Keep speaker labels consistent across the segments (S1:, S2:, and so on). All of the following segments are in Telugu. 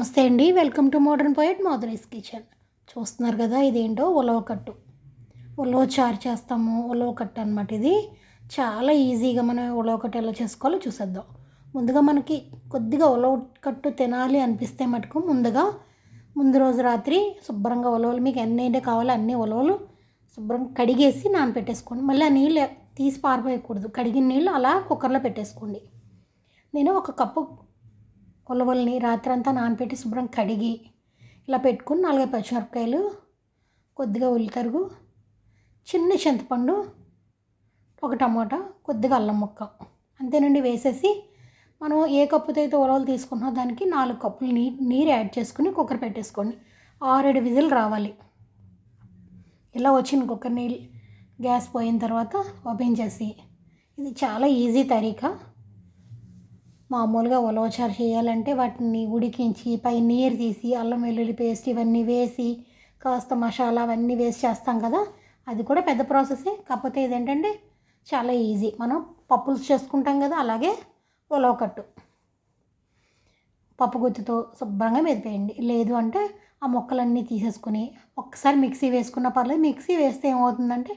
S1: నమస్తే అండి. Welcome to modern poet Madhuri's kitchen. చూస్తున్నారు కదా ఇదేంటో? ఉలవ కట్టు. ఉలవ చారు చేస్తాము. ఉలవ కట్టు అనమాట ఇది. చాలా ఈజీగా మనం ఉలవ కట్టు ఎలా చేసుకోవాలో చూసేద్దాం. ముందుగా మనకి కొద్దిగా ఉలవ కట్టు తినాలి అనిపిస్తే మటుకు ముందుగా ముందు రోజు రాత్రి శుభ్రంగా ఉలవలు మీకు ఎన్ని అయితే కావాలో అన్ని ఉలవలు శుభ్రంగా కడిగేసి నానపెట్టేసుకోండి. మళ్ళీ ఆ నీళ్ళు తీసి పారిపోయకూడదు కడిగిన నీళ్ళు అలా కుక్కర్లో పెట్టేసుకోండి. నేను ఒక కప్పు ఉలవల్ని రాత్రంతా నానపెట్టి శుభ్రం కడిగి ఇలా పెట్టుకుని నాలుగైదు పచ్చిమిరపకాయలు కొద్దిగా ఉల్లితరుగు చిన్న చింతపండు ఒక టమాటా కొద్దిగా అల్లం ముక్క. అంతేనండి వేసేసి మనం ఏ కప్పుతో అయితే ఉలవలు తీసుకున్నామో దానికి నాలుగు కప్పులు నీ నీరు యాడ్ చేసుకుని కుక్కర్ పెట్టేసుకోండి. ఆరేడు విజిల్ రావాలి. ఇలా వచ్చిన కుక్కర్ నీళ్ళు గ్యాస్ పోయిన తర్వాత ఓపెన్ చేసి. ఇది చాలా ఈజీ తరీకా. మామూలుగా ఉలవచారు చేయాలంటే వాటిని ఉడికించి పై నీరు తీసి అల్లం వెల్లుల్లి పేస్ట్ ఇవన్నీ వేసి కాస్త మసాలా అవన్నీ వేసి చేస్తాం కదా అది కూడా పెద్ద ప్రాసెసే కాకపోతే ఇదేంటంటే చాలా ఈజీ. మనం పప్పులు చేసుకుంటాం కదా అలాగే ఉలవకట్టు పప్పు గుత్తితో శుభ్రంగా మెదిపేయండి. లేదు అంటే ఆ మొక్కలన్నీ తీసేసుకుని ఒక్కసారి మిక్సీ వేసుకున్న పర్లేదు మిక్సీ వేస్తే ఏమవుతుందంటే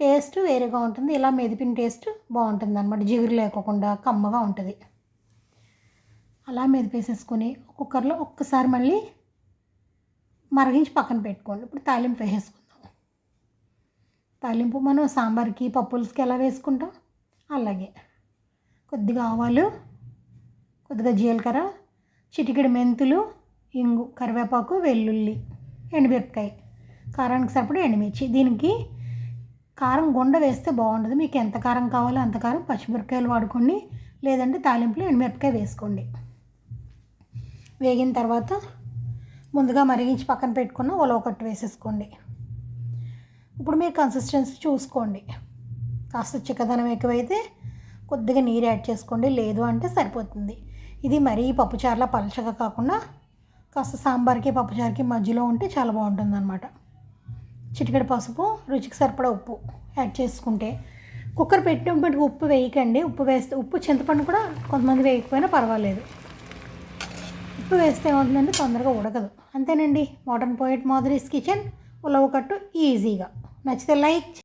S1: టేస్ట్ వేరేగా ఉంటుంది. ఇలా మెదిపిన టేస్ట్ బాగుంటుంది అనమాట జిగురు లేకోకుండా కమ్మగా ఉంటుంది. అలా మీద వేసేసుకొని కుక్కర్లో ఒక్కసారి మళ్ళీ మరిగించి పక్కన పెట్టుకోండి. ఇప్పుడు తాలింపు వేసేసుకుందాం. తాలింపు మనం సాంబార్కి పప్పులకి ఎలా వేసుకుంటాం? అలాగే. కొద్దిగా ఆవాలు కొద్దిగా జీలకర్ర చిటికెడు మెంతులు ఇంగు కరివేపాకు వెల్లుల్లి ఎండుమిరపకాయ. కారానికి సరిపడా ఎండుమిర్చి. దీనికి కారం గుండ వేస్తే బాగుంటుంది మీకు ఎంత కారం కావాలో అంత కారం పచ్చిమిరపకాయలు వాడుకోండి. లేదంటే తాలింపులో ఎండుమిరపకాయ వేసుకోండి. వేగిన తర్వాత ముందుగా మరిగించి పక్కన పెట్టుకున్న ఉలవకట్టు వేసేసుకోండి. ఇప్పుడు మీరు కన్సిస్టెన్సీ చూసుకోండి. కాస్త చిక్కదనం ఎక్కువైతే కొద్దిగా నీరు యాడ్ చేసుకోండి. లేదు అంటే సరిపోతుంది. ఇది మరీ పప్పుచారులా పలచగా కాకుండా కాస్త సాంబార్కి పప్పుచారుకి మధ్యలో ఉంటే చాలా బాగుంటుంది అనమాట చిటికెడు పసుపు రుచికి సరిపడా ఉప్పు యాడ్ చేసుకుంటే. కుక్కర్ పెట్టినప్పటికి ఉప్పు వేయకండి. ఉప్పు వేస్తే ఉప్పు చింతపండు కూడా కొంతమంది వేయకపోయినా పర్వాలేదు. ఉప్పు వేస్తే ఏమవుతుందంటే తొందరగా ఉడకదు. అంతేనండి. Modern poet Madhuri's kitchen. ఉలవ కట్టు ఈజీగా. నచ్చితే లైక్